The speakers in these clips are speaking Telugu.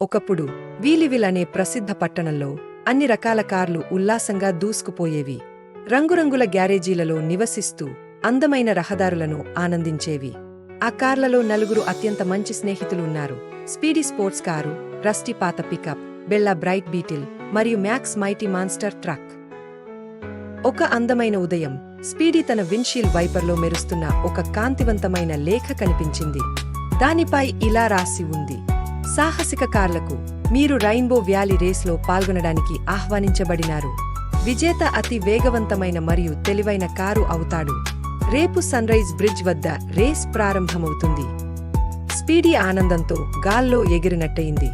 ఒకప్పుడు వీలివిల్ అనే ప్రసిద్ధ పట్టణంలో అన్ని రకాల కార్లు ఉల్లాసంగా దూసుకుపోయేవి. రంగురంగుల గ్యారేజీలలో నివసిస్తూ అందమైన రహదారులను ఆనందించేవి. ఆ కార్లలో నలుగురు అత్యంత మంచి స్నేహితులు ఉన్నారు. స్పీడీ స్పోర్ట్స్ కారు రస్టీ పాత పికప్ బెల్లా బ్రైట్ బీటిల్ మరియు మ్యాక్స్ మైటీ మాన్స్టర్ ట్రక్. ఒక అందమైన ఉదయం స్పీడీ తన విన్షీల్ వైపర్లో మెరుస్తున్న ఒక కాంతివంతమైన లేఖ కనిపించింది. దానిపై ఇలా రాసి ఉంది. సాహసిక కార్లకు మీరు రైన్బో వ్యాలీ రేస్లో పాల్గొనడానికి ఆహ్వానించబడినారు. విజేత అతి వేగవంతమైన మరియు తెలివైన కారు అవుతాడు. రేపు సన్రైజ్ బ్రిడ్జ్ వద్ద రేస్ ప్రారంభమవుతుంది. స్పీడీ ఆనందంతో గాల్లో ఎగిరినట్టయింది.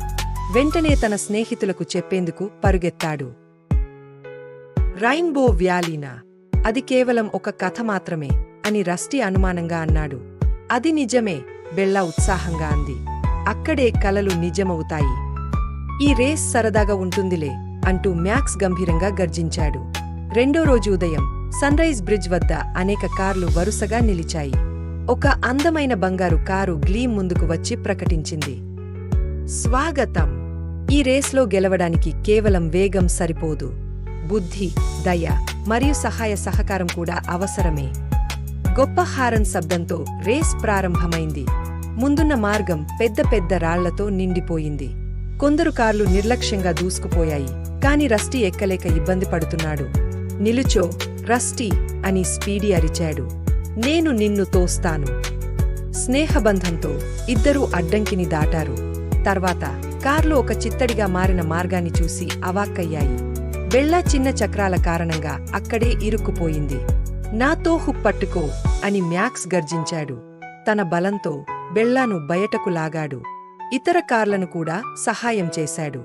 వెంటనే తన స్నేహితులకు చెప్పేందుకు పరుగెత్తాడు. రైన్బో వ్యాలీనా? అది కేవలం ఒక కథ మాత్రమే అని రస్టీ అనుమానంగా అన్నాడు. అది నిజమే బెల్లా ఉత్సాహంగా అంది. అక్కడే కలలు నిజమవుతాయి. ఈ రేస్ సరదాగా ఉంటుందిలే అంటూ మ్యాక్స్ గంభీరంగా గర్జించాడు. రెండో రోజు ఉదయం సన్రైజ్ బ్రిడ్జ్ వద్ద అనేక కార్లు వరుసగా నిలిచాయి. ఒక అందమైన బంగారు కారు గ్లీమ్ ముందుకు వచ్చి ప్రకటించింది. స్వాగతం! ఈ రేస్లో గెలవడానికి కేవలం వేగం సరిపోదు. బుద్ధి దయ మరియు సహాయ సహకారం కూడా అవసరమే. గొప్ప హారన్ శబ్దంతో రేస్ ప్రారంభమైంది. ముందున్న మార్గం పెద్ద పెద్ద రాళ్ళతో నిండిపోయింది. కొందరు కార్లు నిర్లక్ష్యంగా దూసుకుపోయాయి కాని రస్టీ ఎక్కలేక ఇబ్బంది పడుతున్నాడు. నిలుచో రస్టీ అని స్పీడీ అరిచాడు. నేను నిన్ను తోస్తాను. స్నేహబంధంతో ఇద్దరూ అడ్డంకిని దాటారు. తర్వాత కార్లు ఒక చిత్తడిగా మారిన మార్గాన్ని చూసి అవాక్కయ్యాయి. వెళ్ళా చిన్న చక్రాల కారణంగా అక్కడే ఇరుక్కుపోయింది. నాతో హుప్పట్టుకో అని మ్యాక్స్ గర్జించాడు. తన బలంతో బెళ్ళాను బయటకు లాగాడు. ఇతర కార్లను కూడా సహాయం చేశాడు.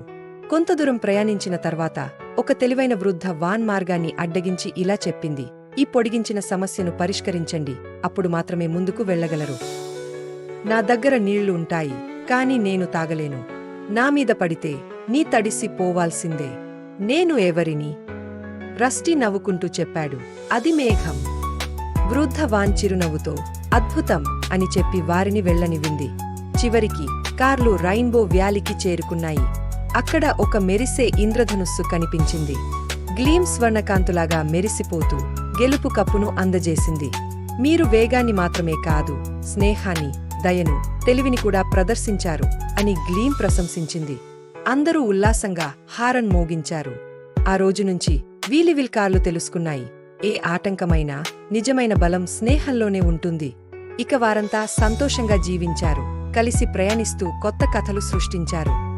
కొంత దూరం ప్రయాణించిన తర్వాత ఒక తెలివైన వృద్ధ వాన్ మార్గాన్ని అడ్డగించి ఇలా చెప్పింది ఈ పొడిగించిన సమస్యను పరిష్కరించండి అప్పుడు మాత్రమే ముందుకు వెళ్ళగలరు నా దగ్గర నీళ్ళు ఉంటాయి కాని నేను తాగలేను. నా మీద పడితే నీ తడిసి పోవాల్సిందే. నేను ఎవరిని? రస్టీ నవ్వుకుంటూ చెప్పాడు. అది మేఘం. వృద్ధ వాన్ చిరునవ్వుతో అద్భుతం అని చెప్పి వారిని వెళ్ళనివింది చివరికి కార్లు రైన్బో వ్యాలీకి చేరుకున్నాయి. అక్కడ ఒక మెరిసే ఇంద్రధనుస్సు కనిపించింది. గ్లీమ్ స్వర్ణకాంతులాగా మెరిసిపోతూ గెలుపు కప్పును అందజేసింది. మీరు వేగాన్ని మాత్రమే కాదు స్నేహాన్ని దయను తెలివిని కూడా ప్రదర్శించారు అని గ్లీమ్ ప్రశంసించింది. అందరూ ఉల్లాసంగా హారన్ మోగించారు. ఆ రోజు నుంచి వీలివిల్ కార్లు తెలుసుకున్నాయి. ఏ ఆటంకమైనా నిజమైన బలం స్నేహంలోనే ఉంటుంది. ఇక వారంతా సంతోషంగా జీవించారు. కలిసి ప్రయాణిస్తూ కొత్త కథలు సృష్టించారు.